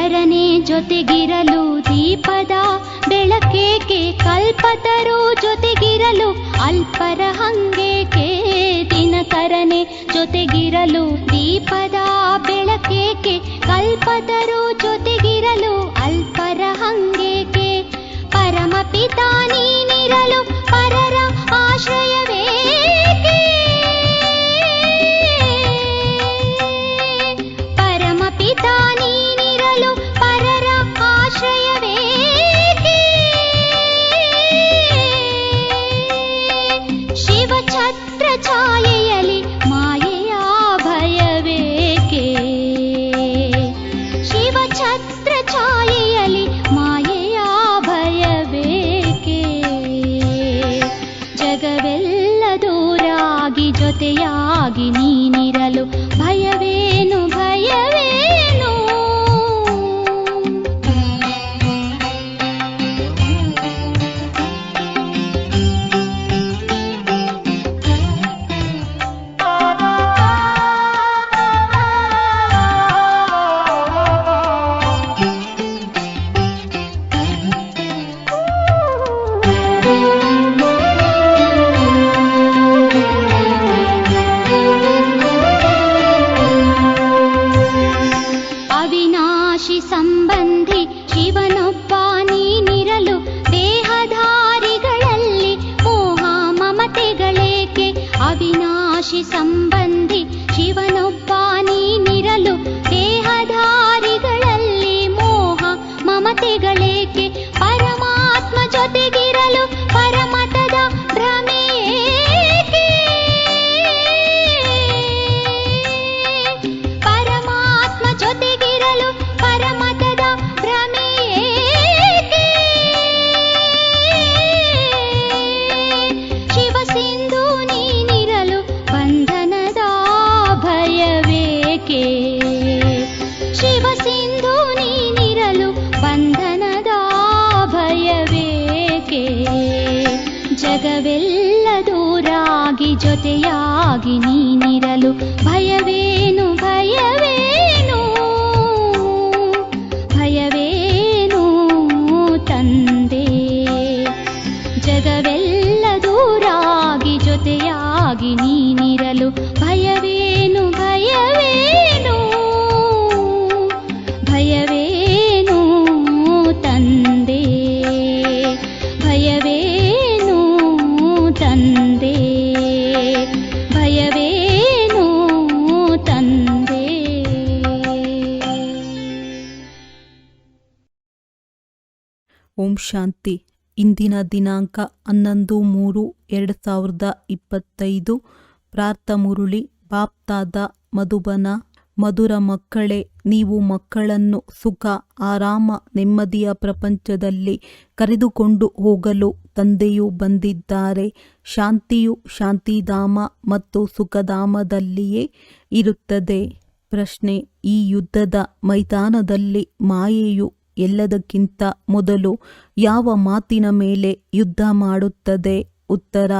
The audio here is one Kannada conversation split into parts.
ಶರಣೆ ಜೊತೆಗಿರಲು ದೀಪದ ಬೆಳಕೇಕೆ ಕಲ್ಪತರು ಜೊತೆಗಿರಲು ಅಲ್ಪರ ಹಂಗೇಕೆ ದಿನಕರನೆ ಜೊತೆಗಿರಲು ದೀಪದ ಬೆಳಕೇಕೆ ಕಲ್ಪತರು ಜೊತೆಗಿರಲು ಅಲ್ಪರ ಹಂಗೇಕೆ ಪರಮ ಪಿತಾನಿ ನೀರಲು ಜೊತೆಯಾಗಿ ನೀನಿರಲು ಪರಮಾತ್ಮ ಜೊತೆಗೆ ಶಾಂತಿ. ಇಂದಿನ ದಿನಾಂಕ ಹನ್ನೊಂದು ಮೂರು ಎರಡು ಸಾವಿರದ ಇಪ್ಪತ್ತೈದು. ಪ್ರಾರ್ಥ ಮುರುಳಿ, ಬಾಪ್ತಾದ ಮಧುಬನ. ಮಧುರ ಮಕ್ಕಳೇ, ನೀವು ಮಕ್ಕಳನ್ನು ಸುಖ, ಆರಾಮ, ನೆಮ್ಮದಿಯ ಪ್ರಪಂಚದಲ್ಲಿ ಕರೆದುಕೊಂಡು ಹೋಗಲು ತಂದೆಯು ಬಂದಿದ್ದಾರೆ. ಶಾಂತಿಯು ಶಾಂತಿಧಾಮ ಮತ್ತು ಸುಖಧಾಮದಲ್ಲಿಯೇ ಇರುತ್ತದೆ. ಪ್ರಶ್ನೆ, ಈ ಯುದ್ಧದ ಮೈದಾನದಲ್ಲಿ ಮಾಯೆಯು ಎಲ್ಲದಕ್ಕಿಂತ ಮೊದಲು ಯಾವ ಮಾತಿನ ಮೇಲೆ ಯುದ್ಧ ಮಾಡುತ್ತದೆ? ಉತ್ತರ,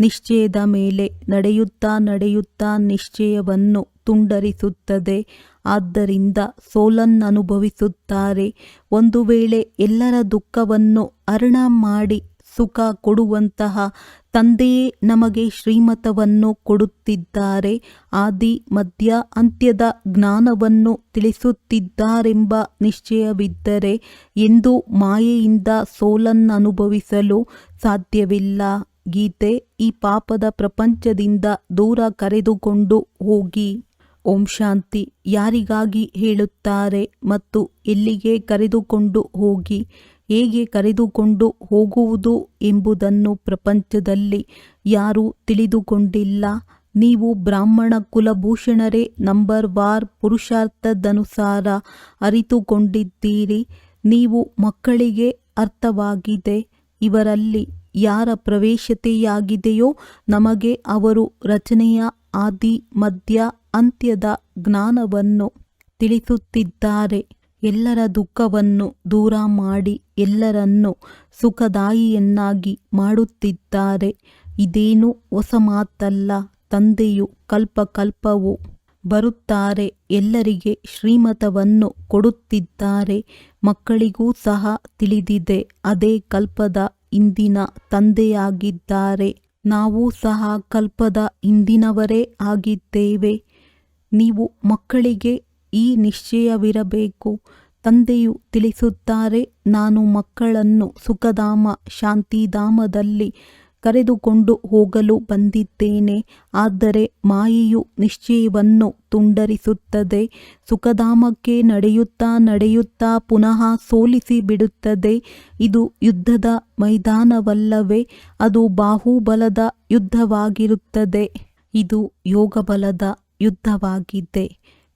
ನಿಶ್ಚಯದ ಮೇಲೆ ನಡೆಯುತ್ತಾ ನಡೆಯುತ್ತಾ ನಿಶ್ಚಯವನ್ನು ತುಂಡರಿಸುತ್ತದೆ. ಆದ್ದರಿಂದ ಸೋಲನ್ನನುಭವಿಸುತ್ತಾರೆ ಒಂದು ವೇಳೆ ಎಲ್ಲರ ದುಃಖವನ್ನು ಅರ್ಣ ಮಾಡಿ ಸುಖ ಕೊಡುವಂತಹ ತಂದೆಯೇ ನಮಗೆ ಶ್ರೀಮತವನ್ನು ಕೊಡುತ್ತಿದ್ದಾರೆ. ಆದಿ, ಮಧ್ಯ, ಅಂತ್ಯದ ಜ್ಞಾನವನ್ನು ತಿಳಿಸುತ್ತಿದ್ದಾರೆಂಬ ನಿಶ್ಚಯವಿದ್ದರೆ ಎಂದು ಮಾಯೆಯಿಂದ ಸೋಲನ್ನನುಭವಿಸಲು ಸಾಧ್ಯವಿಲ್ಲ. ಗೀತೆ, ಈ ಪಾಪದ ಪ್ರಪಂಚದಿಂದ ದೂರ ಕರೆದುಕೊಂಡು ಹೋಗಿ. ಓಂ ಶಾಂತಿ, ಯಾರಿಗಾಗಿ ಹೇಳುತ್ತಾರೆ ಮತ್ತು ಎಲ್ಲಿಗೆ ಕರೆದುಕೊಂಡು ಹೋಗಿ? ಹೇಗೆ ಕರೆದುಕೊಂಡು ಹೋಗುವುದು ಎಂಬುದನ್ನು ಪ್ರಪಂಚದಲ್ಲಿ ಯಾರೂ ತಿಳಿದುಕೊಂಡಿಲ್ಲ. ನೀವು ಬ್ರಾಹ್ಮಣ ಕುಲಭೂಷಣರೇ ನಂಬರ್ ವಾರ್ ಪುರುಷಾರ್ಥದನುಸಾರ ಅರಿತುಕೊಂಡಿದ್ದೀರಿ. ನೀವು ಮಕ್ಕಳಿಗೆ ಅರ್ಥವಾಗಿದೆ. ಇವರಲ್ಲಿ ಯಾರ ಪ್ರವೇಶತೆಯಾಗಿದೆಯೋ ನಮಗೆ ಅವರು ರಚನೆಯ ಆದಿ ಮಧ್ಯ ಅಂತ್ಯದ ಜ್ಞಾನವನ್ನು ತಿಳಿಸುತ್ತಿದ್ದಾರೆ. ಎಲ್ಲರ ದುಃಖವನ್ನು ದೂರ ಮಾಡಿ ಎಲ್ಲರನ್ನು ಸುಖದಾಯಿಯನ್ನಾಗಿ ಮಾಡುತ್ತಿದ್ದಾರೆ. ಇದೇನು ಹೊಸ ಮಾತಲ್ಲ. ತಂದೆಯು ಕಲ್ಪಕಲ್ಪವು ಬರುತ್ತಾರೆ. ಎಲ್ಲರಿಗೆ ಶ್ರೀಮತವನ್ನು ಕೊಡುತ್ತಿದ್ದಾರೆ. ಮಕ್ಕಳಿಗೂ ಸಹ ತಿಳಿದಿದೆ. ಅದೇ ಕಲ್ಪದ ಇಂದಿನ ತಂದೆಯಾಗಿದ್ದಾರೆ. ನಾವು ಸಹ ಕಲ್ಪದ ಇಂದಿನವರೇ ಆಗಿದ್ದೇವೆ. ನೀವು ಮಕ್ಕಳಿಗೆ ಈ ನಿಶ್ಚಯವಿರಬೇಕು. ತಂದೆಯು ತಿಳಿಸುತ್ತಾರೆ, ನಾನು ಮಕ್ಕಳನ್ನು ಸುಖಧಾಮ, ಶಾಂತಿಧಾಮದಲ್ಲಿ ಕರೆದುಕೊಂಡು ಹೋಗಲು ಬಂದಿದ್ದೇನೆ. ಆದರೆ ಮಾಯೆಯು ನಿಶ್ಚಯವನ್ನು ತುಂಡರಿಸುತ್ತದೆ. ಸುಖಧಾಮಕ್ಕೆ ನಡೆಯುತ್ತಾ ನಡೆಯುತ್ತಾ ಪುನಃ ಸೋಲಿಸಿ ಬಿಡುತ್ತದೆ ಇದು ಯುದ್ಧದ ಮೈದಾನವಲ್ಲವೇ, ಅದು ಬಾಹುಬಲದ ಯುದ್ಧವಾಗಿರುತ್ತದೆ. ಇದು ಯೋಗಬಲದ ಯುದ್ಧವಾಗಿದೆ.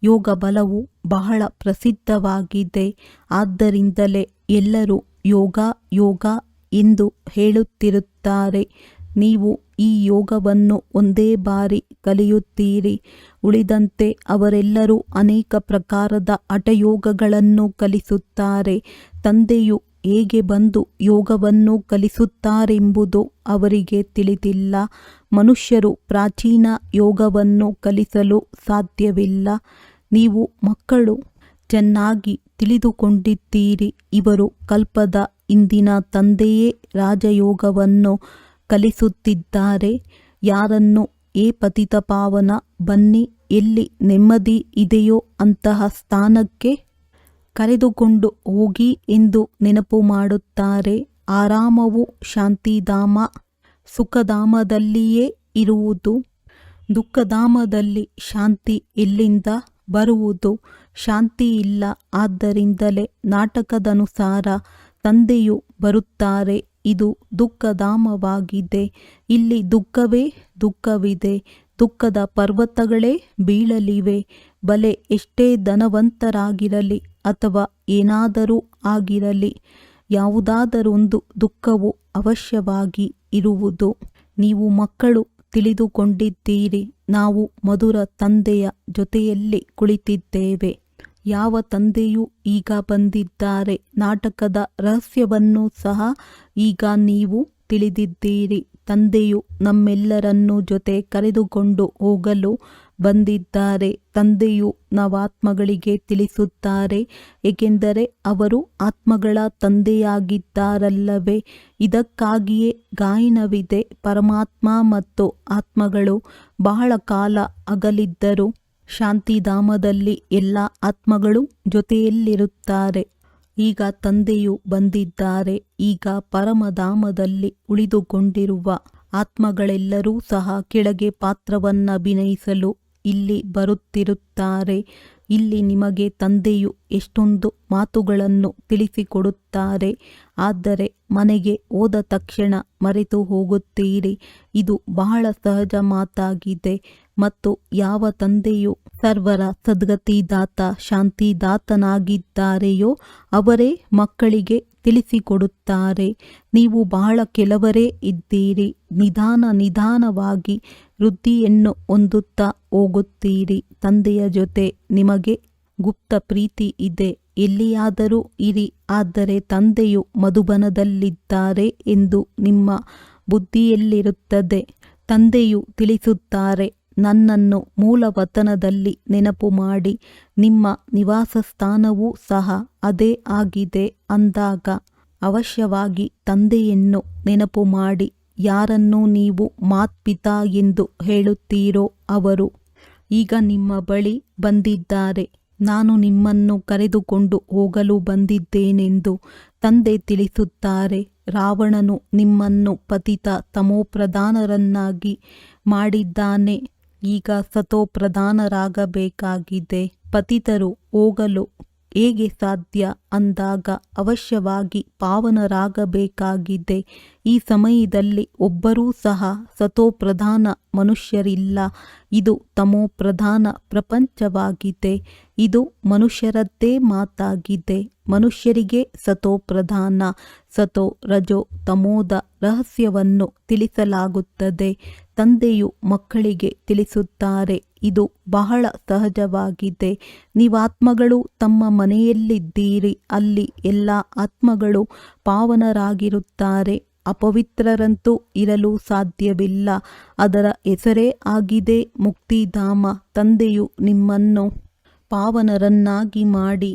ಯೋಗ ಬಲವು ಬಹಳ ಪ್ರಸಿದ್ಧವಾಗಿದೆ. ಆದ್ದರಿಂದಲೇ ಎಲ್ಲರೂ ಯೋಗ ಯೋಗ ಎಂದು ಹೇಳುತ್ತಿರುತ್ತಾರೆ. ನೀವು ಈ ಯೋಗವನ್ನು ಒಂದೇ ಬಾರಿ ಕಲಿಯುತ್ತೀರಿ. ಉಳಿದಂತೆ ಅವರೆಲ್ಲರೂ ಅನೇಕ ಪ್ರಕಾರದ ಹಠಯೋಗಗಳನ್ನು ಕಲಿಸುತ್ತಾರೆ. ತಂದೆಯು ಹೇಗೆ ಬಂದು ಯೋಗವನ್ನು ಕಲಿಸುತ್ತಾರೆಂಬುದು ಅವರಿಗೆ ತಿಳಿದಿಲ್ಲ. ಮನುಷ್ಯರು ಪ್ರಾಚೀನ ಯೋಗವನ್ನು ಕಲಿಸಲು ಸಾಧ್ಯವಿಲ್ಲ. ನೀವು ಮಕ್ಕಳು ಚೆನ್ನಾಗಿ ತಿಳಿದುಕೊಂಡಿದ್ದೀರಿ. ಇವರು ಕಲ್ಪದ ಇಂದಿನ ತಂದೆಯೇ ರಾಜಯೋಗವನ್ನು ಕಲಿಸುತ್ತಿದ್ದಾರೆ. ಯಾರನ್ನು ಏ ಪತಿತ ಪಾವನ, ಬನ್ನಿ, ಎಲ್ಲಿ ನೆಮ್ಮದಿ ಇದೆಯೋ ಅಂತಹ ಸ್ಥಾನಕ್ಕೆ ಕರೆದುಕೊಂಡು ಹೋಗಿ ಎಂದು ನೆನಪು ಮಾಡುತ್ತಾರೆ. ಆರಾಮವು ಶಾಂತಿಧಾಮ, ಸುಖಧಾಮದಲ್ಲಿಯೇ ಇರುವುದು. ದುಃಖಧಾಮದಲ್ಲಿ ಶಾಂತಿ ಎಲ್ಲಿಂದ ಬರುವುದು ಶಾಂತಿ ಇಲ್ಲ ಆದ್ದರಿಂದಲೇ ನಾಟಕದನುಸಾರ ತಂದೆಯು ಬರುತ್ತಾರೆ. ಇದು ದುಃಖಧಾಮವಾಗಿದೆ. ಇಲ್ಲಿ ದುಃಖವೇ ದುಃಖವಿದೆ. ದುಃಖದ ಪರ್ವತಗಳೇ ಬೀಳಲಿವೆ. ಬಲೆ ಎಷ್ಟೇ ಧನವಂತರಾಗಿರಲಿ ಅಥವಾ ಏನಾದರೂ ಆಗಿರಲಿ, ಯಾವುದಾದರೊಂದು ದುಃಖವು ಅವಶ್ಯವಾಗಿ ಇರುವುದು. ನೀವು ಮಕ್ಕಳು ತಿಳಿದುಕೊಂಡಿದ್ದೀರಿ. ನಾವು ಮಧುರ ತಂದೆಯ ಜೊತೆಯಲ್ಲಿ ಕುಳಿತಿದ್ದೇವೆ. ಯಾವ ತಂದೆಯೂ ಈಗ ಬಂದಿದ್ದಾರೆ? ನಾಟಕದ ರಹಸ್ಯವನ್ನು ಸಹ ಈಗ ನೀವು ತಿಳಿದಿದ್ದೀರಿ. ತಂದೆಯು ನಮ್ಮೆಲ್ಲರನ್ನೂ ಜೊತೆ ಕರೆದುಕೊಂಡು ಹೋಗಲು ಬಂದಿದ್ದಾರೆ. ತಂದೆಯು ನವಾತ್ಮಗಳಿಗೆ ತಿಳಿಸುತ್ತಾರೆ, ಏಕೆಂದರೆ ಅವರು ಆತ್ಮಗಳ ತಂದೆಯಾಗಿದ್ದಾರಲ್ಲವೇ. ಇದಕ್ಕಾಗಿಯೇ ಗಾಯನವಿದೆ. ಪರಮಾತ್ಮ ಮತ್ತು ಆತ್ಮಗಳು ಬಹಳ ಕಾಲ ಅಗಲಿದ್ದರು. ಶಾಂತಿಧಾಮದಲ್ಲಿ ಎಲ್ಲ ಆತ್ಮಗಳು ಜೊತೆಯಲ್ಲಿರುತ್ತಾರೆ. ಈಗ ತಂದೆಯು ಬಂದಿದ್ದಾರೆ. ಈಗ ಪರಮಧಾಮದಲ್ಲಿ ಉಳಿದುಕೊಂಡಿರುವ ಆತ್ಮಗಳೆಲ್ಲರೂ ಸಹ ಕೆಳಗೆ ಪಾತ್ರವನ್ನಭಿನಯಿಸಲು ಇಲ್ಲಿ ಬರುತ್ತಿರುತ್ತಾರೆ. ಇಲ್ಲಿ ನಿಮಗೆ ತಂದೆಯು ಎಷ್ಟೊಂದು ಮಾತುಗಳನ್ನು ತಿಳಿಸಿಕೊಡುತ್ತಾರೆ. ಆದರೆ ಮನೆಗೆ ಹೋದ ತಕ್ಷಣ ಮರೆತು ಹೋಗುತ್ತೀರಿ. ಇದು ಬಹಳ ಸಹಜ ಮಾತಾಗಿದೆ. ಮತ್ತು ಯಾವ ತಂದೆಯು ಸರ್ವರ ಸದ್ಗತಿದಾತ, ಶಾಂತಿದಾತನಾಗಿದ್ದಾರೆಯೋ ಅವರೇ ಮಕ್ಕಳಿಗೆ ತಿಳಿಸಿಕೊಡುತ್ತಾರೆ. ನೀವು ಬಹಳ ಕೆಲವರೇ ಇದ್ದೀರಿ. ನಿಧಾನ ನಿಧಾನವಾಗಿ ವೃದ್ಧಿಯನ್ನು ಹೊಂದುತ್ತಾ ಹೋಗುತ್ತೀರಿ. ತಂದೆಯ ಜೊತೆ ನಿಮಗೆ ಗುಪ್ತ ಪ್ರೀತಿ ಇದೆ. ಎಲ್ಲಿಯಾದರೂ ಇರಿ. ಆದರೆ ತಂದೆಯು ಮಧುಬನದಲ್ಲಿದ್ದಾರೆ ಎಂದು ನಿಮ್ಮ ಬುದ್ಧಿಯಲ್ಲಿರುತ್ತದೆ. ತಂದೆಯು ತಿಳಿಸುತ್ತಾರೆ. ನನ್ನನ್ನು ಮೂಲವತನದಲ್ಲಿ ನೆನಪು ಮಾಡಿ, ನಿಮ್ಮ ನಿವಾಸ ಸ್ಥಾನವೂ ಸಹ ಅದೇ ಆಗಿದೆ ಅಂದಾಗ, ಅವಶ್ಯವಾಗಿ ತಂದೆಯನ್ನು ನೆನಪು ಮಾಡಿ, ಯಾರನ್ನು ನೀವು ಮಾತ್ಪಿತಾ ಎಂದು ಹೇಳುತ್ತೀರೋ ಅವರು ಈಗ ನಿಮ್ಮ ಬಳಿ ಬಂದಿದ್ದಾರೆ. ನಾನು ನಿಮ್ಮನ್ನು ಕರೆದುಕೊಂಡು ಹೋಗಲು ಬಂದಿದ್ದೇನೆಂದು ತಂದೆ ತಿಳಿಸುತ್ತಾರೆ. ರಾವಣನು ನಿಮ್ಮನ್ನು ಪತಿತ ತಮೋಪ್ರಧಾನರನ್ನಾಗಿ ಮಾಡಿದ್ದಾನೆ. ಈಗ ಸತೋಪ್ರಧಾನರಾಗಬೇಕಾಗಿದೆ. ಪತಿತರು ಹೋಗಲು ಹೇಗೆ ಸಾಧ್ಯ ಅಂದಾಗ ಅವಶ್ಯವಾಗಿ ಪಾವನರಾಗಬೇಕಾಗಿದೆ. ಈ ಸಮಯದಲ್ಲಿ ಒಬ್ಬರೂ ಸಹ ಸತೋಪ್ರಧಾನ ಮನುಷ್ಯರಿಲ್ಲ. ಇದು ತಮೋ ಪ್ರಧಾನ ಪ್ರಪಂಚವಾಗಿದೆ. ಇದು ಮನುಷ್ಯರದ್ದೇ ಮಾತಾಗಿದೆ. ಮನುಷ್ಯರಿಗೆ ಸತೋಪ್ರಧಾನ ಸತೋ ರಜೋ, ತಮೋದ ರಹಸ್ಯವನ್ನು ತಿಳಿಸಲಾಗುತ್ತದೆ. ತಂದೆಯು ಮಕ್ಕಳಿಗೆ ತಿಳಿಸುತ್ತಾರೆ. ಇದು ಬಹಳ ಸಹಜವಾಗಿದೆ. ನೀವಾತ್ಮಗಳು ತಮ್ಮ ಮನೆಯಲ್ಲಿದ್ದೀರಿ. ಅಲ್ಲಿ ಎಲ್ಲ ಆತ್ಮಗಳು ಪಾವನರಾಗಿರುತ್ತಾರೆ. ಅಪವಿತ್ರರಂತೂ ಇರಲು ಸಾಧ್ಯವಿಲ್ಲ. ಅದರ ಹೆಸರೇ ಆಗಿದೆ ಮುಕ್ತಿಧಾಮ. ತಂದೆಯು ನಿಮ್ಮನ್ನು ಪಾವನರನ್ನಾಗಿ ಮಾಡಿ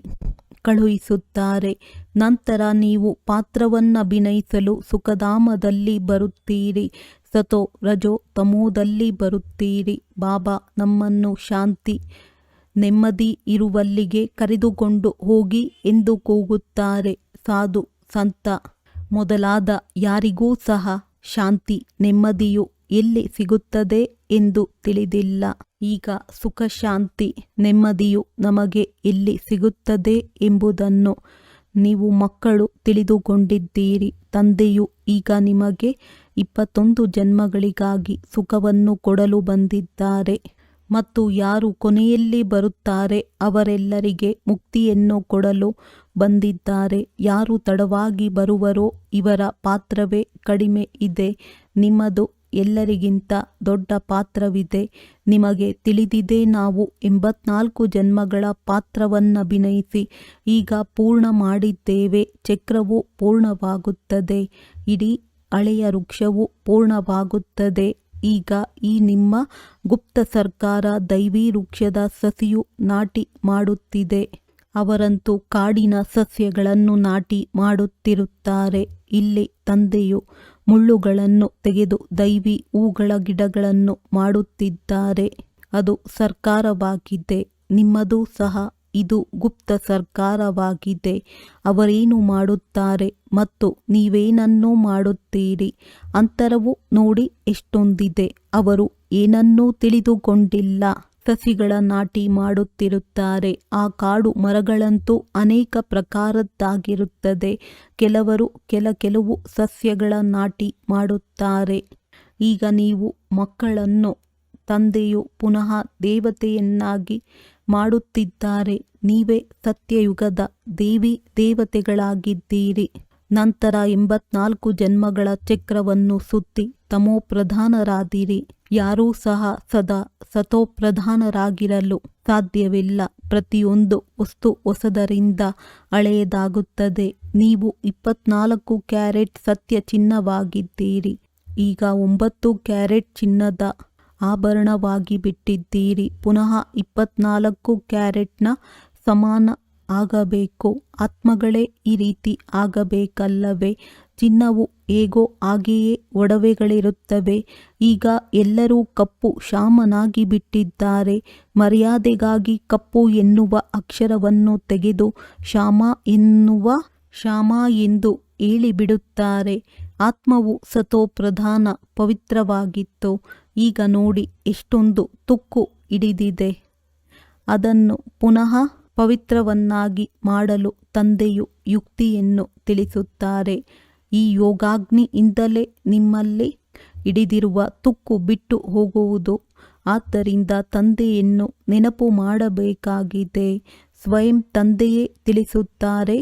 ಕಳುಹಿಸುತ್ತಾರೆ. ನಂತರ ನೀವು ಪಾತ್ರವನ್ನು ಅಭಿನಯಿಸಲು ಸುಖಧಾಮದಲ್ಲಿ ಬರುತ್ತೀರಿ. ಸತೋ ರಜೋ ತಮೋದಲ್ಲಿ ಬರುತ್ತೀರಿ. ಬಾಬಾ, ನಮ್ಮನ್ನು ಶಾಂತಿ, ನೆಮ್ಮದಿ ಇರುವಲ್ಲಿಗೆ ಕರೆದುಕೊಂಡು ಹೋಗಿ ಎಂದು ಕೂಗುತ್ತಾರೆ. ಸಾಧು, ಸಂತ, ಮೊದಲಾದ ಯಾರಿಗೂ ಸಹ ಶಾಂತಿ, ನೆಮ್ಮದಿಯು ಎಲ್ಲಿ ಸಿಗುತ್ತದೆ ಎಂದು ತಿಳಿದಿಲ್ಲ. ಈಗ ಸುಖ, ಶಾಂತಿ, ನೆಮ್ಮದಿಯು ನಮಗೆ ಎಲ್ಲಿ ಸಿಗುತ್ತದೆ ಎಂಬುದನ್ನು ನೀವು ಮಕ್ಕಳು ತಿಳಿದುಕೊಂಡಿದ್ದೀರಿ. ತಂದೆಯು ಈಗ ನಿಮಗೆ ಇಪ್ಪತ್ತೊಂದು ಜನ್ಮಗಳಿಗಾಗಿ ಸುಖವನ್ನು ಕೊಡಲು ಬಂದಿದ್ದಾರೆ. ಮತ್ತು ಯಾರು ಕೊನೆಯಲ್ಲಿ ಬರುತ್ತಾರೆ ಅವರೆಲ್ಲರಿಗೆ ಮುಕ್ತಿಯನ್ನು ಕೊಡಲು ಬಂದಿದ್ದಾರೆ. ಯಾರು ತಡವಾಗಿ ಬರುವರೋ ಇವರ ಪಾತ್ರವೇ ಕಡಿಮೆ ಇದೆ. ನಿಮ್ಮದು ಎಲ್ಲರಿಗಿಂತ ದೊಡ್ಡ ಪಾತ್ರವಿದೆ. ನಿಮಗೆ ತಿಳಿದಿದೆ ನಾವು ಎಂಬತ್ನಾಲ್ಕು ಜನ್ಮಗಳ ಪಾತ್ರವನ್ನಭಿನಯಿಸಿ ಈಗ ಪೂರ್ಣ ಮಾಡಿದ್ದೇವೆ. ಚಕ್ರವು ಪೂರ್ಣವಾಗುತ್ತದೆ. ಇಡೀ ಹಳೆಯ ವೃಕ್ಷವು ಪೂರ್ಣವಾಗುತ್ತದೆ. ಈಗ ಈ ನಿಮ್ಮ ಗುಪ್ತ ಸರ್ಕಾರ ದೈವಿ ವೃಕ್ಷದ ಸಸಿಯು ನಾಟಿ ಮಾಡುತ್ತಿದೆ. ಅವರಂತೂ ಕಾಡಿನ ಸಸ್ಯಗಳನ್ನು ನಾಟಿ ಮಾಡುತ್ತಿರುತ್ತಾರೆ. ಇಲ್ಲಿ ತಂದೆಯು ಮುಳ್ಳುಗಳನ್ನು ತೆಗೆದು ದೈವಿ ಹೂಗಳ ಗಿಡಗಳನ್ನು ಮಾಡುತ್ತಿದ್ದಾರೆ. ಅದು ಸರ್ಕಾರವಾಗಿದೆ. ನಿಮ್ಮದು ಸಹ ಇದು ಗುಪ್ತ ಸರ್ಕಾರವಾಗಿದೆ. ಅವರೇನು ಮಾಡುತ್ತಾರೆ ಮತ್ತು ನೀವೇನನ್ನೂ ಮಾಡುತ್ತೀರಿ? ಅಂತರವು ನೋಡಿ ಎಷ್ಟೊಂದಿದೆ. ಅವರು ಏನನ್ನೂ ತಿಳಿದುಕೊಂಡಿಲ್ಲ. ಸಸಿಗಳ ನಾಟಿ ಮಾಡುತ್ತಿರುತ್ತಾರೆ. ಆ ಕಾಡು ಮರಗಳಂತೂ ಅನೇಕ ಪ್ರಕಾರದ್ದಾಗಿರುತ್ತದೆ. ಕೆಲವರು ಕೆಲ ಕೆಲವು ಸಸ್ಯಗಳ ನಾಟಿ ಮಾಡುತ್ತಾರೆ. ಈಗ ನೀವು ಮಕ್ಕಳನ್ನು, ತಂದೆಯು ಪುನಃ ದೇವತೆಯನ್ನಾಗಿ ಮಾಡುತ್ತಿದ್ದಾರೆ. ನೀವೇ ಸತ್ಯಯುಗದ ದೇವಿ ದೇವತೆಗಳಾಗಿದ್ದೀರಿ. ನಂತರ ಎಂಬತ್ನಾಲ್ಕು ಜನ್ಮಗಳ ಚಕ್ರವನ್ನು ಸುತ್ತಿ ತಮೋಪ್ರಧಾನರಾದಿರಿ ಯಾರೂ ಸಹ ಸದಾ ಸತೋಪ್ರಧಾನರಾಗಿರಲು ಸಾಧ್ಯವಿಲ್ಲ. ಪ್ರತಿಯೊಂದು ವಸ್ತು ಹೊಸದರಿಂದ ಹಳೆಯದಾಗುತ್ತದೆ. ನೀವು ಇಪ್ಪತ್ನಾಲ್ಕು ಕ್ಯಾರೆಟ್ ಸತ್ಯ ಚಿನ್ನವಾಗಿದ್ದೀರಿ ಈಗ ಒಂಬತ್ತು ಕ್ಯಾರೆಟ್ ಚಿನ್ನದ ಆಭರಣವಾಗಿ ಬಿಟ್ಟಿದ್ದೀರಿ. ಪುನಃ ಇಪ್ಪತ್ನಾಲ್ಕು ಕ್ಯಾರೆಟ್ನ ಸಮಾನ ಆಗಬೇಕು. ಆತ್ಮಗಳೇ ಈ ರೀತಿ ಆಗಬೇಕಲ್ಲವೇ? ಚಿನ್ನವು ಹೇಗೋ ಹಾಗೆಯೇ ಒಡವೆಗಳಿರುತ್ತವೆ. ಈಗ ಎಲ್ಲರೂ ಕಪ್ಪು ಶಾಮನಾಗಿ ಬಿಟ್ಟಿದ್ದಾರೆ. ಮರ್ಯಾದೆಗಾಗಿ ಕಪ್ಪು ಎನ್ನುವ ಅಕ್ಷರವನ್ನು ತೆಗೆದು ಶಾಮ ಎನ್ನುವ ಶ್ಯಾಮ ಎಂದು ಹೇಳಿಬಿಡುತ್ತಾರೆ. ಆತ್ಮವು ಸತೋ ಪ್ರಧಾನ ಪವಿತ್ರವಾಗಿತ್ತು. ಈಗ ನೋಡಿ ಎಷ್ಟೊಂದು ತುಕ್ಕು ಹಿಡಿದಿದೆ. ಅದನ್ನು ಪುನಃ ಪವಿತ್ರವನ್ನಾಗಿ ಮಾಡಲು ತಂದೆಯು ಯುಕ್ತಿಯನ್ನು ತಿಳಿಸುತ್ತಾರೆ. ಈ ಯೋಗಾಗ್ನಿಯಿಂದಲೇ ನಿಮ್ಮಲ್ಲಿ ಹಿಡಿದಿರುವ ತುಕ್ಕು ಬಿಟ್ಟು ಹೋಗುವುದು. ಆದ್ದರಿಂದ ತಂದೆಯನ್ನು ನೆನಪು ಮಾಡಬೇಕಾಗಿದೆ. ಸ್ವಯಂ ತಂದೆಯೇ ತಿಳಿಸುತ್ತಾರೆ,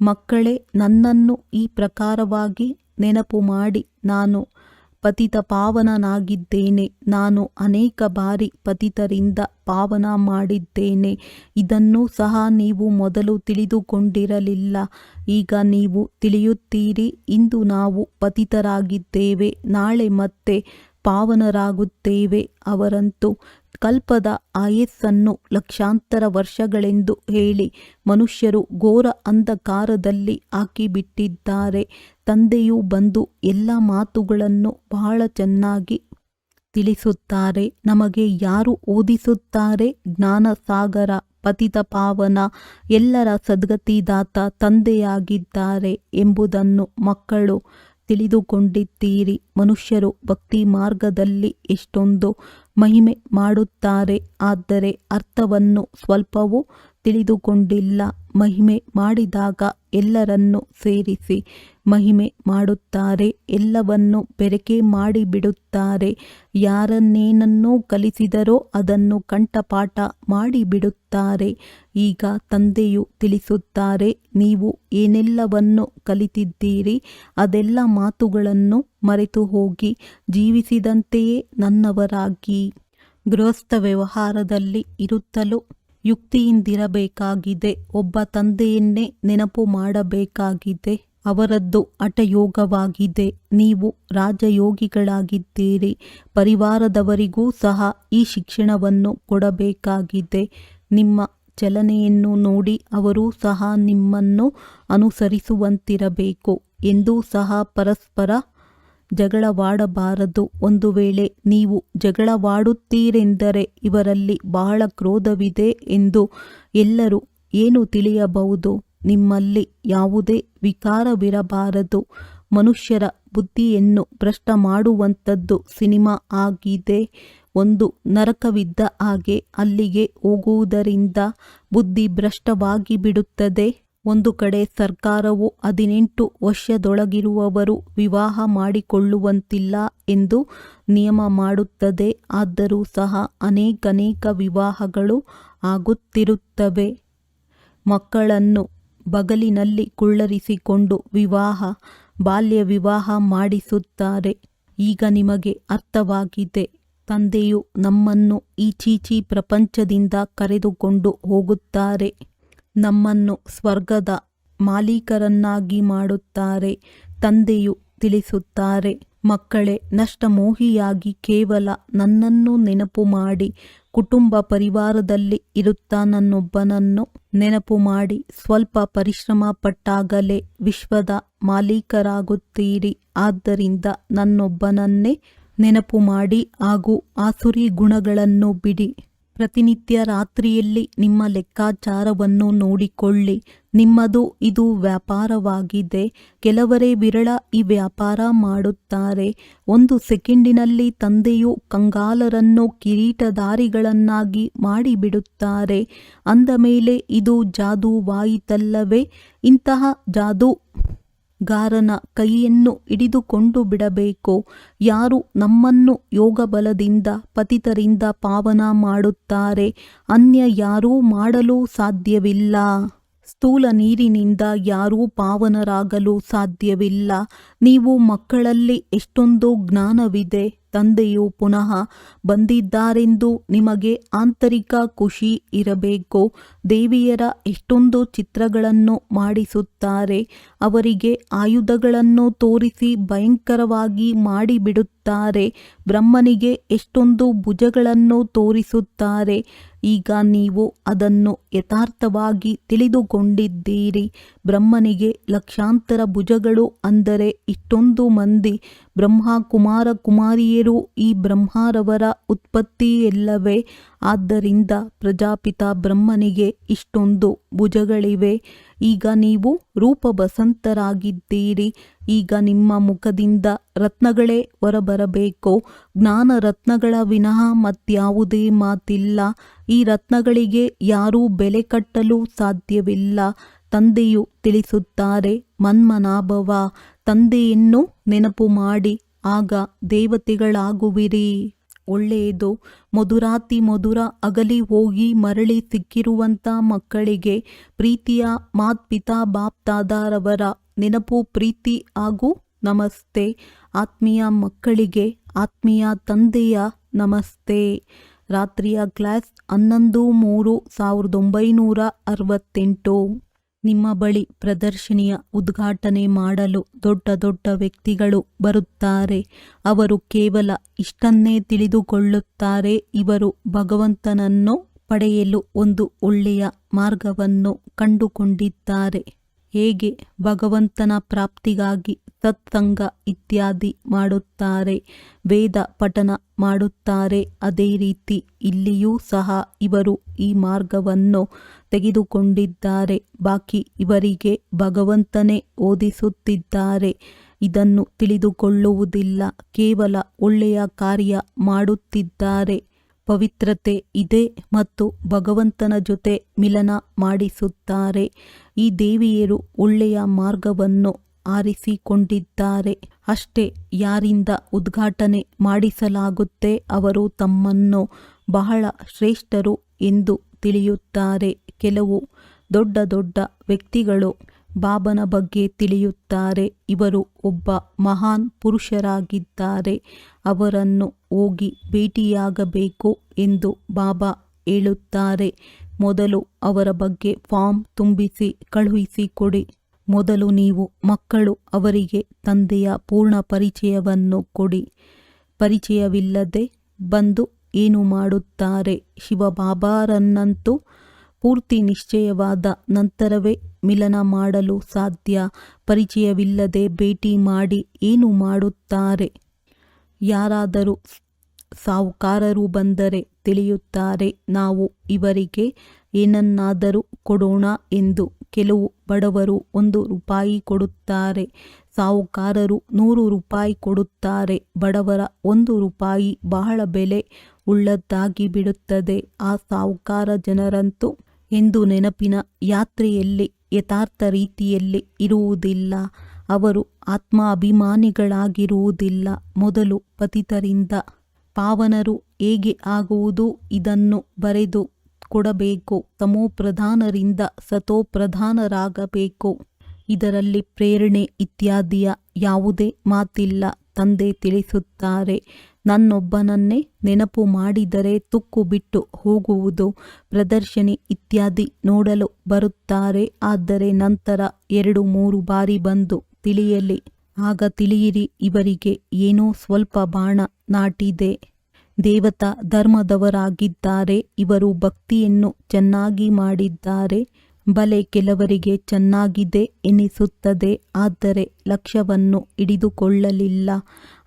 ಮಕ್ಕಳೇ, ನನ್ನನ್ನು ಈ ಪ್ರಕಾರವಾಗಿ ನೆನಪು ಮಾಡಿ, ನಾನು ಪತಿತ ಪಾವನನಾಗಿದ್ದೇನೆ. ನಾನು ಅನೇಕ ಬಾರಿ ಪತಿತರಿಂದ ಪಾವನ ಮಾಡಿದ್ದೇನೆ. ಇದನ್ನು ಸಹ ನೀವು ಮೊದಲು ತಿಳಿದುಕೊಂಡಿರಲಿಲ್ಲ. ಈಗ ನೀವು ತಿಳಿಯುತ್ತೀರಿ. ಇಂದು ನಾವು ಪತಿತರಾಗಿದ್ದೇವೆ. ನಾಳೆ ಮತ್ತೆ ಪಾವನರಾಗುತ್ತೇವೆ ಅವರಂತೂ ಕಲ್ಪದ ಆಯಸ್ಸನ್ನು ಲಕ್ಷಾಂತರ ವರ್ಷಗಳೆಂದು ಹೇಳಿ ಮನುಷ್ಯರು ಘೋರ ಅಂಧಕಾರದಲ್ಲಿ ಹಾಕಿಬಿಟ್ಟಿದ್ದಾರೆ. ತಂದೆಯು ಬಂದು ಎಲ್ಲ ಮಾತುಗಳನ್ನು ಬಹಳ ಚೆನ್ನಾಗಿ ತಿಳಿಸುತ್ತಾರೆ. ನಮಗೆ ಯಾರು ಓದಿಸುತ್ತಾರೆ? ಜ್ಞಾನಸಾಗರ, ಪತಿತ ಪಾವನ, ಎಲ್ಲರ ಸದ್ಗತಿದಾತ ತಂದೆಯಾಗಿದ್ದಾರೆ ಎಂಬುದನ್ನು ಮಕ್ಕಳು ತಿಳಿದುಕೊಂಡಿದ್ದೀರಿ. ಮನುಷ್ಯರು ಭಕ್ತಿ ಮಾರ್ಗದಲ್ಲಿ ಎಷ್ಟೊಂದು ಮಹಿಮೆ ಮಾಡುತ್ತಾರೆ. ಆದರೆ ಅರ್ಥವನ್ನು ಸ್ವಲ್ಪವೂ ತಿಳಿದುಕೊಂಡಿಲ್ಲ. ಮಹಿಮೆ ಮಾಡಿದಾಗ ಎಲ್ಲರನ್ನು ಸೇರಿಸಿ ಮಹಿಮೆ ಮಾಡುತ್ತಾರೆ, ಎಲ್ಲವನ್ನು ಬೆರಕೆ ಮಾಡಿಬಿಡುತ್ತಾರೆ. ಯಾರನ್ನೇನನ್ನೂ ಕಲಿಸಿದರೋ ಅದನ್ನು ಕಂಠಪಾಠ ಮಾಡಿಬಿಡುತ್ತಾರೆ. ಈಗ ತಂದೆಯು ತಿಳಿಸುತ್ತಾರೆ, ನೀವು ಏನೆಲ್ಲವನ್ನು ಕಲಿತಿದ್ದೀರಿ, ಅದೆಲ್ಲ ಮಾತುಗಳನ್ನು ಮರೆತು ಹೋಗಿ ಜೀವಿಸಿದಂತೆಯೇ ನನ್ನವರಾಗಿ. ಗೃಹಸ್ಥ ವ್ಯವಹಾರದಲ್ಲಿ ಇರುತ್ತಲೂ ಯುಕ್ತಿಯಿಂದಿರಬೇಕಾಗಿದೆ. ಒಬ್ಬ ತಂದೆಯನ್ನೇ ನೆನಪು ಮಾಡಬೇಕಾಗಿದೆ. ಅವರದ್ದು ಹಠಯೋಗವಾಗಿದೆ. ನೀವು ರಾಜಯೋಗಿಗಳಾಗಿದ್ದೀರಿ. ಪರಿವಾರದವರಿಗೂ ಸಹ ಈ ಶಿಕ್ಷಣವನ್ನು ಕೊಡಬೇಕಾಗಿದೆ. ನಿಮ್ಮ ಚಲನೆಯನ್ನು ನೋಡಿ ಅವರೂ ಸಹ ನಿಮ್ಮನ್ನು ಅನುಸರಿಸುವಂತಿರಬೇಕು. ಎಂದೂ ಸಹ ಪರಸ್ಪರ ಜಗಳವಾಡಬಾರದು. ಒಂದು ವೇಳೆ ನೀವು ಜಗಳವಾಡುತ್ತೀರೆಂದರೆ ಇವರಲ್ಲಿ ಬಹಳ ಕ್ರೋಧವಿದೆ ಎಂದು ಎಲ್ಲರೂ ಏನು ತಿಳಿಯಬಹುದು? ನಿಮ್ಮಲ್ಲಿ ಯಾವುದೇ ವಿಕಾರವಿರಬಾರದು. ಮನುಷ್ಯರ ಬುದ್ಧಿಯನ್ನು ಭ್ರಷ್ಟ ಮಾಡುವಂಥದ್ದು ಸಿನಿಮಾ ಆಗಿದೆ. ಒಂದು ನರಕವಿದ್ದ ಹಾಗೆ ಅಲ್ಲಿಗೆ ಹೋಗುವುದರಿಂದ ಬುದ್ಧಿ ಭ್ರಷ್ಟವಾಗಿ ಬಿಡುತ್ತದೆ ಒಂದು ಕಡೆ ಸರ್ಕಾರವು ಹದಿನೆಂಟು ವರ್ಷದೊಳಗಿರುವವರು ವಿವಾಹ ಮಾಡಿಕೊಳ್ಳುವಂತಿಲ್ಲ ಎಂದು ನಿಯಮ ಮಾಡುತ್ತದೆ. ಆದರೂ ಸಹ ಅನೇಕನೇಕ ವಿವಾಹಗಳು ಆಗುತ್ತಿರುತ್ತವೆ. ಮಕ್ಕಳನ್ನು ಬಗಲಿನಲ್ಲಿ ಕುಳ್ಳರಿಸಿಕೊಂಡು ವಿವಾಹ, ಬಾಲ್ಯ ವಿವಾಹ ಮಾಡಿಸುತ್ತಾರೆ. ಈಗ ನಿಮಗೆ ಅರ್ಥವಾಗಿದೆ. ತಂದೆಯು ನಮ್ಮನ್ನು ಈಚೀಚಿ ಚೀಚಿ ಪ್ರಪಂಚದಿಂದ ಕರೆದುಕೊಂಡು ಹೋಗುತ್ತಾರೆ. ನಮ್ಮನ್ನು ಸ್ವರ್ಗದ ಮಾಲೀಕರನ್ನಾಗಿ ಮಾಡುತ್ತಾರೆ, ತಂದೆಯು ತಿಳಿಸುತ್ತಾರೆ, ಮಕ್ಕಳೇ, ನಷ್ಟಮೋಹಿಯಾಗಿ ಕೇವಲ ನನ್ನನ್ನು ನೆನಪು ಮಾಡಿ, ಕುಟುಂಬ ಪರಿವಾರದಲ್ಲಿ ಇರುತ್ತಾ ನನ್ನೊಬ್ಬನನ್ನು ನೆನಪು ಮಾಡಿ, ಸ್ವಲ್ಪ ಪರಿಶ್ರಮ ಪಟ್ಟಾಗಲೇ ವಿಶ್ವದ ಮಾಲೀಕರಾಗುತ್ತೀರಿ, ಆದ್ದರಿಂದ ನನ್ನೊಬ್ಬನನ್ನೇ ನೆನಪು ಮಾಡಿ ಹಾಗೂ ಆಸುರಿ ಗುಣಗಳನ್ನು ಬಿಡಿ. ಪ್ರತಿನಿತ್ಯ ರಾತ್ರಿಯಲ್ಲಿ ನಿಮ್ಮ ಲೆಕ್ಕಾಚಾರವನ್ನು ನೋಡಿಕೊಳ್ಳಿ. ನಿಮ್ಮದು ಇದು ವ್ಯಾಪಾರವಾಗಿದೆ. ಕೆಲವರೇ ವಿರಳ ಈ ವ್ಯಾಪಾರ ಮಾಡುತ್ತಾರೆ. ಒಂದು ಸೆಕೆಂಡಿನಲ್ಲಿ ತಂದೆಯು ಕಂಗಾಲರನ್ನು ಕಿರೀಟಧಾರಿಗಳನ್ನಾಗಿ ಮಾಡಿಬಿಡುತ್ತಾರೆ. ಅಂದ ಮೇಲೆ, ಇದು ಜಾದೂವಾಯಿತಲ್ಲವೇ? ಇಂತಹ ಜಾದೂ ಗಾರನ ಕೈಯನ್ನು ಹಿಡಿದುಕೊಂಡು ಬಿಡಬೇಕು. ಯಾರು ನಮ್ಮನ್ನು ಯೋಗಬಲದಿಂದ ಪತಿತರಿಂದ ಪಾವನ ಮಾಡುತ್ತಾರೆ ಅನ್ಯ ಯಾರೂ ಮಾಡಲು ಸಾಧ್ಯವಿಲ್ಲ. ಸ್ಥೂಲ ನೀರಿನಿಂದ ಯಾರೂ ಪಾವನರಾಗಲು ಸಾಧ್ಯವಿಲ್ಲ. ನೀವು ಮಕ್ಕಳಲ್ಲಿ ಎಷ್ಟೊಂದು ಜ್ಞಾನವಿದೆ, ತಂದೆಯು ಪುನಃ ಬಂದಿದ್ದಾರೆಂದು ನಿಮಗೆ ಆಂತರಿಕ ಖುಷಿ ಇರಬೇಕು. ದೇವಿಯರ ಎಷ್ಟೊಂದು ಚಿತ್ರಗಳನ್ನು ಮಾಡಿಸುತ್ತಾರೆ, ಅವರಿಗೆ ಆಯುಧಗಳನ್ನು ತೋರಿಸಿ ಭಯಂಕರವಾಗಿ ಮಾಡಿಬಿಡುತ್ತಾರೆ, ಬ್ರಹ್ಮನಿಗೆ ಎಷ್ಟೊಂದು ಭುಜಗಳನ್ನು ತೋರಿಸುತ್ತಾರೆ. ಈಗ ನೀವು ಅದನ್ನು ಯಥಾರ್ಥವಾಗಿ ತಿಳಿದುಕೊಂಡಿದ್ದೀರಿ. ಬ್ರಹ್ಮನಿಗೆ ಲಕ್ಷಾಂತರ ಭುಜಗಳು ಅಂದರೆ ಇಷ್ಟೊಂದು ಮಂದಿ ಬ್ರಹ್ಮ ಕುಮಾರ ಕುಮಾರಿಯರು ಈ ಬ್ರಹ್ಮರವರ ಉತ್ಪತ್ತಿಯಲ್ಲವೇ. ಆದ್ದರಿಂದ ಪ್ರಜಾಪಿತ ಬ್ರಹ್ಮನಿಗೆ ಇಷ್ಟೊಂದು ಭುಜಗಳಿವೆ. ಈಗ ನೀವು ರೂಪ ರೂಪಬಸಂತರಾಗಿದ್ದೀರಿ. ಈಗ ನಿಮ್ಮ ಮುಖದಿಂದ ರತ್ನಗಳೇ ಹೊರಬರಬೇಕು. ಜ್ಞಾನ ರತ್ನಗಳ ವಿನಃ ಮತ್ಯಾವುದೇ ಮಾತಿಲ್ಲ. ಈ ರತ್ನಗಳಿಗೆ ಯಾರೂ ಬೆಲೆ ಕಟ್ಟಲು ಸಾಧ್ಯವಿಲ್ಲ. ತಂದೆಯು ತಿಳಿಸುತ್ತಾರೆ, ಮನ್ಮನಾಭವ, ತಂದೆಯನ್ನು ನೆನಪು ಮಾಡಿ, ಆಗ ದೇವತೆಗಳಾಗುವಿರಿ. ಒಳ್ಳೆಯದು, ಮಧುರಾತಿ ಮಧುರ ಅಗಲಿ ಹೋಗಿ ಮರಳಿ ಸಿಕ್ಕಿರುವಂಥ ಮಕ್ಕಳಿಗೆ ಪ್ರೀತಿಯ ಮಾತ್ಪಿತಾ ಬಾಪ್ತಾದಾರವರ ನೆನಪು ಪ್ರೀತಿ ಹಾಗೂ ನಮಸ್ತೆ. ಆತ್ಮೀಯ ಮಕ್ಕಳಿಗೆ ಆತ್ಮೀಯ ತಂದೆಯ ನಮಸ್ತೆ. ರಾತ್ರಿಯ ಕ್ಲಾಸ್ ಹನ್ನೊಂದು ಮೂರು ಸಾವಿರದ ಒಂಬೈನೂರ ಅರವತ್ತೆಂಟು. ನಿಮ್ಮ ಬಳಿ ಪ್ರದರ್ಶನಿಯ ಉದ್ಘಾಟನೆ ಮಾಡಲು ದೊಡ್ಡ ದೊಡ್ಡ ವ್ಯಕ್ತಿಗಳು ಬರುತ್ತಾರೆ. ಅವರು ಕೇವಲ ಇಷ್ಟನ್ನೇ ತಿಳಿದುಕೊಳ್ಳುತ್ತಾರೆ. ಇವರು ಭಗವಂತನನ್ನು ಪಡೆಯಲು ಒಂದು ಒಳ್ಳೆಯ ಮಾರ್ಗವನ್ನು ಕಂಡುಕೊಂಡಿದ್ದಾರೆ. ಹೇಗೆ ಭಗವಂತನ ಪ್ರಾಪ್ತಿಗಾಗಿ ಸತ್ಸಂಗ ಇತ್ಯಾದಿ ಮಾಡುತ್ತಾರೆ, ವೇದ ಪಠನ ಮಾಡುತ್ತಾರೆ, ಅದೇ ರೀತಿ ಇಲ್ಲಿಯೂ ಸಹ ಇವರು ಈ ಮಾರ್ಗವನ್ನು ತೆಗೆದುಕೊಂಡಿದ್ದಾರೆ. ಬಾಕಿ ಇವರಿಗೆ ಭಗವಂತನೇ ಓದಿಸುತ್ತಿದ್ದಾರೆ. ಇದನ್ನು ತಿಳಿದುಕೊಳ್ಳುವುದಿಲ್ಲ, ಕೇವಲ ಒಳ್ಳೆಯ ಕಾರ್ಯ ಮಾಡುತ್ತಿದ್ದಾರೆ. ಪವಿತ್ರತೆ ಇದೆ ಮತ್ತು ಭಗವಂತನ ಜೊತೆ ಮಿಲನ ಮಾಡಿಸುತ್ತಾರೆ. ಈ ದೇವಿಯರು ಒಳ್ಳೆಯ ಮಾರ್ಗವನ್ನು ಆರಿಸಿಕೊಂಡಿದ್ದಾರೆ. ಅಷ್ಟೇ ಯಾರಿಂದ ಉದ್ಘಾಟನೆ ಮಾಡಿಸಲಾಗುತ್ತೆ ಅವರು ತಮ್ಮನ್ನು ಬಹಳ ಶ್ರೇಷ್ಠರು ಎಂದು ತಿಳಿಯುತ್ತಾರೆ. ಕೆಲವು ದೊಡ್ಡ ದೊಡ್ಡ ವ್ಯಕ್ತಿಗಳು ಬಾಬನ ಬಗ್ಗೆ ತಿಳಿಯುತ್ತಾರೆ. ಇವರು ಒಬ್ಬ ಮಹಾನ್ ಪುರುಷರಾಗಿದ್ದಾರೆ. ಅವರನ್ನು ಹೋಗಿ ಭೇಟಿಯಾಗಬೇಕು ಎಂದು ಬಾಬಾ ಹೇಳುತ್ತಾರೆ. ಮೊದಲು ಅವರ ಬಗ್ಗೆ ಫಾರ್ಮ್ ತುಂಬಿಸಿ ಕಳುಹಿಸಿಕೊಡಿ ಮೊದಲು ನೀವು ಮಕ್ಕಳು, ಅವರಿಗೆ ತಂದೆಯ ಪೂರ್ಣ ಪರಿಚಯವನ್ನು ಕೊಡಿ. ಪರಿಚಯವಿಲ್ಲದೆ ಬಂದು ಏನು ಮಾಡುತ್ತಾರೆ? ಶಿವಬಾಬಾರನ್ನಂತೂ ಪೂರ್ತಿ ನಿಶ್ಚಯವಾದ ನಂತರವೇ ಮಿಲನ ಮಾಡಲು ಸಾಧ್ಯ. ಪರಿಚಯವಿಲ್ಲದೆ ಭೇಟಿ ಮಾಡಿ ಏನು ಮಾಡುತ್ತಾರೆ? ಯಾರಾದರೂ ಸಾಹುಕಾರರು ಬಂದರೆ ತಿಳಿಯುತ್ತಾರೆ, ನಾವು ಇವರಿಗೆ ಏನನ್ನಾದರೂ ಕೊಡೋಣ ಎಂದು ಕೆಲವು ಬಡವರು ಒಂದು ರೂಪಾಯಿ ಕೊಡುತ್ತಾರೆ, ಸಾಹುಕಾರರು ನೂರು ರೂಪಾಯಿ ಕೊಡುತ್ತಾರೆ, ಬಡವರ ಒಂದು ರೂಪಾಯಿ ಬಹಳ ಬೆಲೆ ಉಳ್ಳದ್ದಾಗಿ ಬಿಡುತ್ತದೆ. ಆ ಸಾಹುಕಾರ ಜನರಂತೂ ಎಂದು ನೆನಪಿನ ಯಾತ್ರೆಯಲ್ಲಿ ಯಥಾರ್ಥ ರೀತಿಯಲ್ಲಿ ಇರುವುದಿಲ್ಲ. ಅವರು ಆತ್ಮಾಭಿಮಾನಿಗಳಾಗಿರುವುದಿಲ್ಲ. ಮೊದಲು ಪತಿತರಿಂದ ಪಾವನರು ಹೇಗೆ ಆಗುವುದು ಇದನ್ನು ಬರೆದು ಕೊಡಬೇಕು. ತಮೋಪ್ರಧಾನರಿಂದ ಸತೋಪ್ರಧಾನರಾಗಬೇಕು ಇದರಲ್ಲಿ ಪ್ರೇರಣೆ ಇತ್ಯಾದಿಯ ಯಾವುದೇ ಮಾತಿಲ್ಲ. ತಂದೆ ತಿಳಿಸುತ್ತಾರೆ. ನನ್ನೊಬ್ಬನನ್ನೇ ನೆನಪು ಮಾಡಿದರೆ ತುಕ್ಕು ಬಿಟ್ಟು ಹೋಗುವುದು ಪ್ರದರ್ಶನಿ ಇತ್ಯಾದಿ ನೋಡಲು ಬರುತ್ತಾರೆ. ಆದರೆ ನಂತರ ಎರಡು ಮೂರು ಬಾರಿ ಬಂದು ತಿಳಿಯಲಿ. ಆಗ ತಿಳಿಯಿರಿ, ಇವರಿಗೆ ಏನೋ ಸ್ವಲ್ಪ ಬಾಣ ನಾಟಿದೆ. ದೇವತಾ ಧರ್ಮದವರಾಗಿದ್ದಾರೆ. ಇವರು ಭಕ್ತಿಯನ್ನು ಚೆನ್ನಾಗಿ ಮಾಡಿದ್ದಾರೆ. ಬಲೆ ಕೆಲವರಿಗೆ ಚೆನ್ನಾಗಿದೆ ಎನಿಸುತ್ತದೆ, ಆದರೆ ಲಕ್ಷ್ಯವನ್ನು ಹಿಡಿದುಕೊಳ್ಳಲಿಲ್ಲ.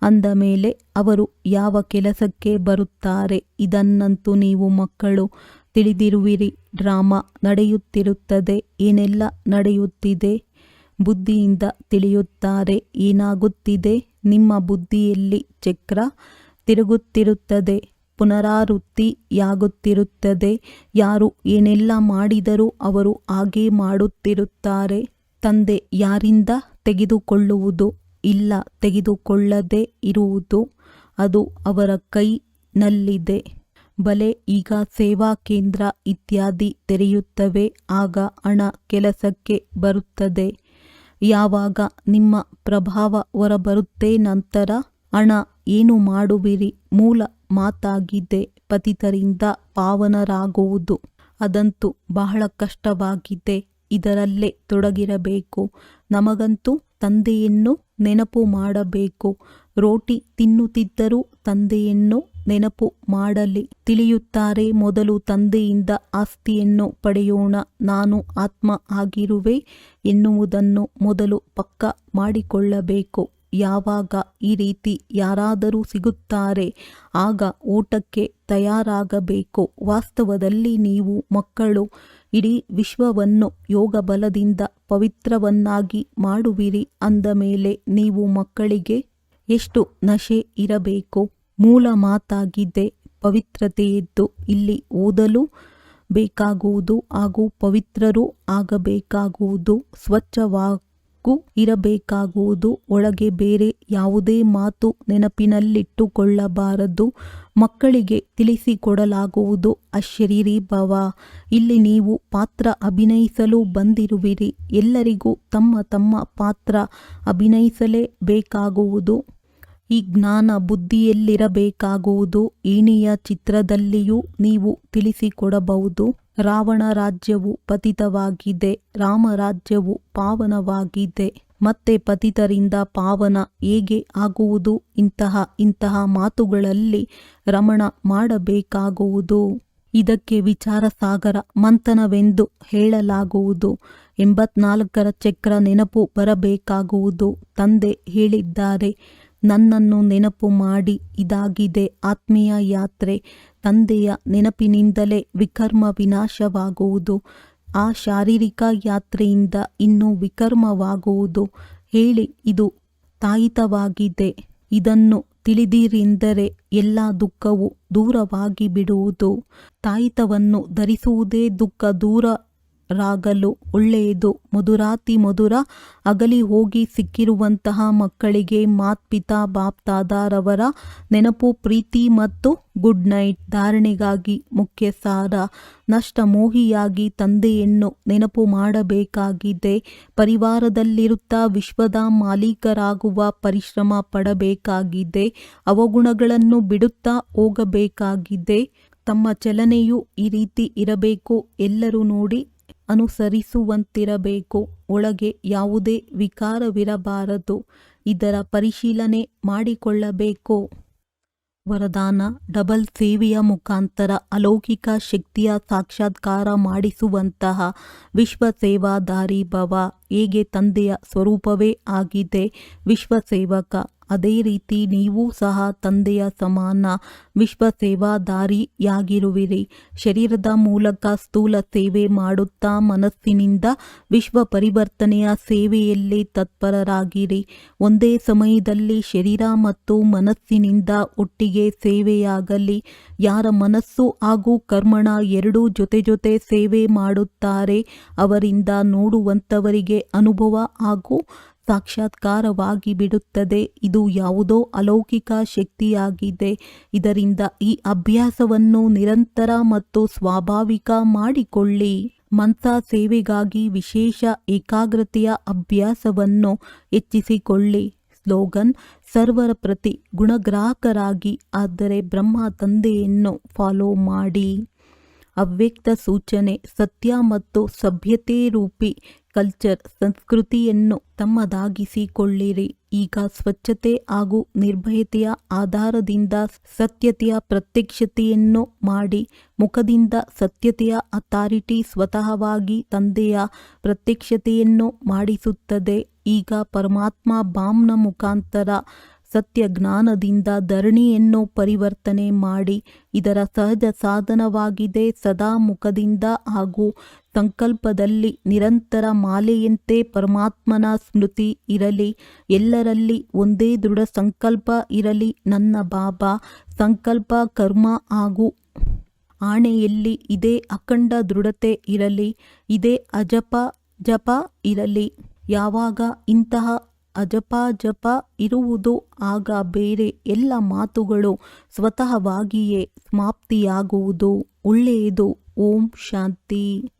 ಅಂದ ಮೇಲೆ ಅವರು, ಯಾವ ಕೆಲಸಕ್ಕೆ ಬರುತ್ತಾರೆ? ಇದನ್ನಂತೂ ನೀವು ಮಕ್ಕಳು ತಿಳಿದಿರುವಿರಿ. ಡ್ರಾಮಾ ನಡೆಯುತ್ತಿರುತ್ತದೆ, ಏನೆಲ್ಲ ನಡೆಯುತ್ತಿದೆ? ಬುದ್ಧಿಯಿಂದ ತಿಳಿಯುತ್ತಾರೆ, ಏನಾಗುತ್ತಿದೆ? ನಿಮ್ಮ ಬುದ್ಧಿಯಲ್ಲಿ ಚಕ್ರ ತಿರುಗುತ್ತಿರುತ್ತದೆ. ಪುನರಾವೃತ್ತಿಯಾಗುತ್ತಿರುತ್ತದೆ. ಯಾರು ಏನೆಲ್ಲ ಮಾಡಿದರೂ ಅವರು ಹಾಗೇ ಮಾಡುತ್ತಿರುತ್ತಾರೆ. ತಂದೆ ಯಾರಿಂದ ತೆಗೆದುಕೊಳ್ಳುವುದು? ಇಲ್ಲ, ತೆಗೆದುಕೊಳ್ಳದೆ ಇರುವುದು. ಅದು ಅವರ ಕೈನಲ್ಲಿದೆ. ಬಲೆ ಈಗ ಸೇವಾ ಕೇಂದ್ರ ಇತ್ಯಾದಿ ತೆರೆಯುತ್ತವೆ. ಆಗ ಹಣ ಕೆಲಸಕ್ಕೆ ಬರುತ್ತದೆ. ಯಾವಾಗ ನಿಮ್ಮ ಪ್ರಭಾವ ಹೊರಬರುತ್ತೆ ನಂತರ ಹಣ ಏನು ಮಾಡುವಿರಿ? ಮೂಲ ಮಾತಾಗಿದೆ ಪತಿತರಿಂದ ಪಾವನರಾಗುವುದು. ಅದಂತೂ ಬಹಳ ಕಷ್ಟವಾಗಿದೆ. ಇದರಲ್ಲೇ ತೊಡಗಿರಬೇಕು. ನಮಗಂತೂ ತಂದೆಯನ್ನು ನೆನಪು ಮಾಡಬೇಕು. ರೋಟಿ ತಿನ್ನುತ್ತಿದ್ದರೂ ತಂದೆಯನ್ನು ನೆನಪು ಮಾಡಲಿ. ತಿಳಿಯುತ್ತಾರೆ ಮೊದಲು ತಂದೆಯಿಂದ ಆಸ್ತಿಯನ್ನು ಪಡೆಯೋಣ. ನಾನು ಆತ್ಮ ಆಗಿರುವೆ ಎನ್ನುವುದನ್ನು ಮೊದಲು ಪಕ್ಕ ಮಾಡಿಕೊಳ್ಳಬೇಕು. ಯಾವಾಗ ಈ ರೀತಿ ಯಾರಾದರೂ ಸಿಗುತ್ತಾರೆ, ಆಗ ಊಟಕ್ಕೆ ತಯಾರಾಗಬೇಕು. ವಾಸ್ತವದಲ್ಲಿ ನೀವು ಮಕ್ಕಳು, ಇಡೀ ವಿಶ್ವವನ್ನು ಯೋಗ ಬಲದಿಂದ ಪವಿತ್ರವನ್ನಾಗಿ ಮಾಡುವಿರಿ ಅಂದ ಮೇಲೆ ನೀವು ಮಕ್ಕಳಿಗೆ ಎಷ್ಟು ನಶೆ ಇರಬೇಕು? ಮೂಲ ಮಾತಾಗಿದೆ, ಪವಿತ್ರತೆಯದ್ದು ಇಲ್ಲಿ ಓದಲು ಬೇಕಾಗುವುದು ಹಾಗೂ ಪವಿತ್ರರೂ ಆಗಬೇಕಾಗುವುದು ಸ್ವಚ್ಛವಾ ದಿಕ್ಕು ಇರಬೇಕಾಗುವುದು. ಒಳಗೆ ಬೇರೆ ಯಾವುದೇ ಮಾತು ನೆನಪಿನಲ್ಲಿಟ್ಟುಕೊಳ್ಳಬಾರದು. ಮಕ್ಕಳಿಗೆ ತಿಳಿಸಿಕೊಡಲಾಗುವುದು. ಅಶರೀರಿ ಭವ. ಇಲ್ಲಿ ನೀವು ಪಾತ್ರ ಅಭಿನಯಿಸಲು ಬಂದಿರುವಿರಿ. ಎಲ್ಲರಿಗೂ ತಮ್ಮ ತಮ್ಮ ಪಾತ್ರ ಅಭಿನಯಿಸಲೇ ಬೇಕಾಗುವುದು ಈ ಜ್ಞಾನ ಬುದ್ಧಿಯಲ್ಲಿರಬೇಕಾಗುವುದು. ಏಣಿಯ ಚಿತ್ರದಲ್ಲಿಯೂ ನೀವು ತಿಳಿಸಿಕೊಡಬಹುದು. ರಾವಣ ರಾಜ್ಯವು ಪತಿತವಾಗಿದೆ, ರಾಮ ರಾಜ್ಯವು ಪಾವನವಾಗಿದೆ. ಮತ್ತೆ ಪತಿತರಿಂದ ಪಾವನ ಹೇಗೆ ಆಗುವುದು? ಇಂತಹ ಇಂತಹ ಮಾತುಗಳಲ್ಲಿ ರಮಣ ಮಾಡಬೇಕಾಗುವುದು. ಇದಕ್ಕೆ ವಿಚಾರ ಸಾಗರ ಮಂಥನವೆಂದು ಹೇಳಲಾಗುವುದು. ಎಂಬತ್ನಾಲ್ಕರ ಚಕ್ರ ನೆನಪು ಬರಬೇಕಾಗುವುದು. ತಂದೆ ಹೇಳಿದ್ದಾರೆ, ನನ್ನನ್ನು ನೆನಪು ಮಾಡಿ, ಇದಾಗಿದೆ ಆತ್ಮೀಯ ಯಾತ್ರೆ. ತಂದೆಯ ನೆನಪಿನಿಂದಲೇ ವಿಕರ್ಮ ವಿನಾಶವಾಗುವುದು. ಆ ಶಾರೀರಿಕ ಯಾತ್ರೆಯಿಂದ ಇನ್ನೂ ವಿಕರ್ಮವಾಗುವುದು. ಹೇಳಿ, ಇದು ತಾಯಿತವಾಗಿದೆ. ಇದನ್ನು ತಿಳಿದಿರೆಂದರೆ ಎಲ್ಲ ದುಃಖವು ದೂರವಾಗಿ ಬಿಡುವುದು. ತಾಯಿತವನ್ನು ಧರಿಸುವುದೇ ದುಃಖ ದೂರರಾಗಲು ಒಳ್ಳೆಯದು. ಮಧುರಾತಿ ಮಧುರ ಅಗಲಿ ಹೋಗಿ ಸಿಕ್ಕಿರುವಂತಹ ಮಕ್ಕಳಿಗೆ ಮಾತ್ಪಿತಾ ಬಾಪ್ತಾದಾರವರ ನೆನಪು, ಪ್ರೀತಿ ಮತ್ತು ಗುಡ್ ನೈಟ್ ಧಾರಣೆಗಾಗಿ ಮುಖ್ಯ ಸಾರ ನಷ್ಟ ಮೋಹಿಯಾಗಿ ತಂದೆಯನ್ನು ನೆನಪು ಮಾಡಬೇಕಾಗಿದೆ. ಪರಿವಾರದಲ್ಲಿರುತ್ತಾ ವಿಶ್ವದ ಮಾಲೀಕರಾಗುವ ಪರಿಶ್ರಮ ಪಡಬೇಕಾಗಿದೆ. ಅವಗುಣಗಳನ್ನು ಬಿಡುತ್ತಾ ಹೋಗಬೇಕಾಗಿದೆ. ತಮ್ಮ ಚಲನೆಯು ಈ ರೀತಿ ಇರಬೇಕು. ಎಲ್ಲರೂ ನೋಡಿ ಅನುಸರಿಸುವಂತಿರಬೇಕು. ಒಳಗೆ ಯಾವುದೇ ವಿಕಾರವಿರಬಾರದು. ಇದರ ಪರಿಶೀಲನೆ ಮಾಡಿಕೊಳ್ಳಬೇಕು. ವರದಾನ ಡಬಲ್ ಸೇವೆಯ ಮುಖಾಂತರ ಅಲೌಕಿಕ ಶಕ್ತಿಯ ಸಾಕ್ಷಾತ್ಕಾರ ಮಾಡಿಸುವಂತಹ ವಿಶ್ವ ಸೇವಾದಾರಿ ಭವ ಹೇಗೆ ತಂದೆಯ ಸ್ವರೂಪವೇ ಆಗಿದೆ. ವಿಶ್ವ ಸೇವಕ ಅದೇ ರೀತಿ ನೀವು ಸಹ ತಂದೆಯ ಸಮಾನ ವಿಶ್ವ ಸೇವಾದಾರಿಯಾಗಿರುವಿರಿ ಶರೀರದ ಮೂಲಕ ಸ್ಥೂಲ ಸೇವೆ ಮಾಡುತ್ತಾ ಮನಸ್ಸಿನಿಂದ ವಿಶ್ವ ಪರಿವರ್ತನೆಯ ಸೇವೆಯಲ್ಲಿ ತತ್ಪರರಾಗಿರಿ. ಒಂದೇ ಸಮಯದಲ್ಲಿ ಶರೀರ ಮತ್ತು ಮನಸ್ಸಿನಿಂದ ಒಟ್ಟಿಗೆ ಸೇವೆಯಾಗಲಿ. ಯಾರ ಮನಸ್ಸು ಹಾಗೂ ಕರ್ಮಣ ಎರಡೂ ಜೊತೆ ಜೊತೆ ಸೇವೆ ಮಾಡುತ್ತಾರೆ, ಅವರಿಂದ ನೋಡುವಂಥವರಿಗೆ ಅನುಭವ ಹಾಗೂ ಸಾಕ್ಷಾತ್ಕಾರವಾಗಿ ಬಿಡುತ್ತದೆ. ಇದು ಯಾವುದೋ ಅಲೌಕಿಕ ಶಕ್ತಿಯಾಗಿದೆ. ಇದರಿಂದ ಈ ಅಭ್ಯಾಸವನ್ನು ನಿರಂತರ ಮತ್ತು ಸ್ವಾಭಾವಿಕ ಮಾಡಿಕೊಳ್ಳಿ. ಮಂತ್ರ ಸೇವೆಗಾಗಿ ವಿಶೇಷ ಏಕಾಗ್ರತೆಯ ಅಭ್ಯಾಸವನ್ನು ಹೆಚ್ಚಿಸಿಕೊಳ್ಳಿ. ಸ್ಲೋಗನ್, ಸರ್ವರ ಪ್ರತಿ ಗುಣಗ್ರಾಹಕರಾಗಿ, ಆದರೆ ಬ್ರಹ್ಮ ತಂದೆಯನ್ನು ಫಾಲೋ ಮಾಡಿ. ಅವ್ಯಕ್ತ ಸೂಚನೆ, ಸತ್ಯ ಮತ್ತು ಸಭ್ಯತೆ ರೂಪಿ ಕಲ್ಚರ್, ಸಂಸ್ಕೃತಿಯನ್ನು ತಮ್ಮದಾಗಿಸಿಕೊಳ್ಳಿರಿ. ಈಗ ಸ್ವಚ್ಛತೆ ಹಾಗೂ ನಿರ್ಭಯತೆಯ ಆಧಾರದಿಂದ ಸತ್ಯತೆಯ ಪ್ರತ್ಯಕ್ಷತೆಯನ್ನು ಮಾಡಿ, ಮುಖದಿಂದ ಸತ್ಯತೆಯ ಅಥಾರಿಟಿ ಸ್ವತಃವಾಗಿ ತಂದೆಯ ಪ್ರತ್ಯಕ್ಷತೆಯನ್ನು ಮಾಡಿಸುತ್ತದೆ. ಈಗ ಪರಮಾತ್ಮ ಬಾಮ್ನ ಮುಖಾಂತರ ಸತ್ಯ ಜ್ಞಾನದಿಂದ ಧರಣಿಯನ್ನು ಪರಿವರ್ತನೆ ಮಾಡಿ ಇದರ ಸಹಜ ಸಾಧನವಾಗಿದೆ ಸದಾ ಮುಖದಿಂದ ಹಾಗೂ ಸಂಕಲ್ಪದಲ್ಲಿ ನಿರಂತರ ಮಾಲೆಯಂತೆ ಪರಮಾತ್ಮನ ಸ್ಮೃತಿ ಇರಲಿ. ಎಲ್ಲರಲ್ಲಿ ಒಂದೇ ದೃಢ ಸಂಕಲ್ಪ ಇರಲಿ. ನನ್ನ ಬಾಬಾ, ಸಂಕಲ್ಪ, ಕರ್ಮ ಹಾಗೂ ಆಣೆಯಲ್ಲಿ ಇದೇ ಅಖಂಡ ದೃಢತೆ ಇರಲಿ. ಇದೇ ಅಜಪ, ಜಪ ಇರಲಿ. ಯಾವಾಗ ಇಂತಹ ಅಜಪ ಜಪ ಇರುವುದು ಆಗ ಬೇರೆ ಎಲ್ಲ ಮಾತುಗಳು ಸ್ವತಃವಾಗಿಯೇ ಸಮಾಪ್ತಿಯಾಗುವುದು. ಒಳ್ಳೆಯದು. ಓಂ ಶಾಂತಿ.